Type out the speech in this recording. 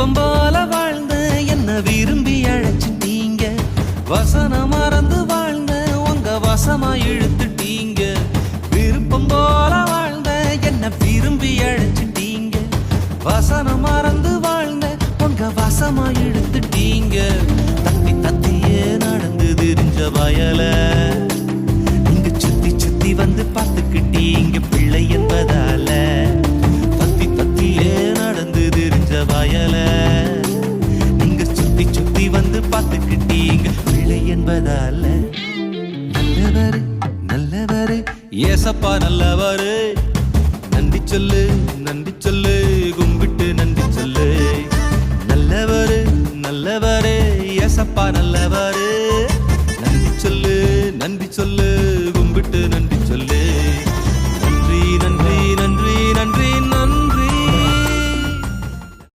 விருப்பம் போல வாழ்ந்த என்ன விரும்பி அழைச்சிட்டீங்க வசனம் மறந்து வாழ்ந்த உங்க வசமா இழுத்துட்டீங்க விருப்பம் போல வாழ்ந்த என்ன விரும்பி அழைச்சிட்டீங்க வசனம் மறந்து வாழ்ந்த உங்க வசமா இழுத்துட்டீங்க தப்பி தத்தியே நடந்து தெரிஞ்ச வயல. நீங்க சுத்தி சுத்தி வந்து பார்த்துக்கிட்டீங்க. சாயல நீங்க சுத்தி சுத்தி வந்து பார்த்துக்கிட்டீங்க. பிழை என்பதால. நல்லவர் நல்லவர். ஏசப்பா நல்லவர். நன்றி சொல்லு நன்றி சொல்லு. கும்பிட்டு நன்றி சொல்லு. நல்லவர் நல்லவர். ஏசப்பா நல்லவர்.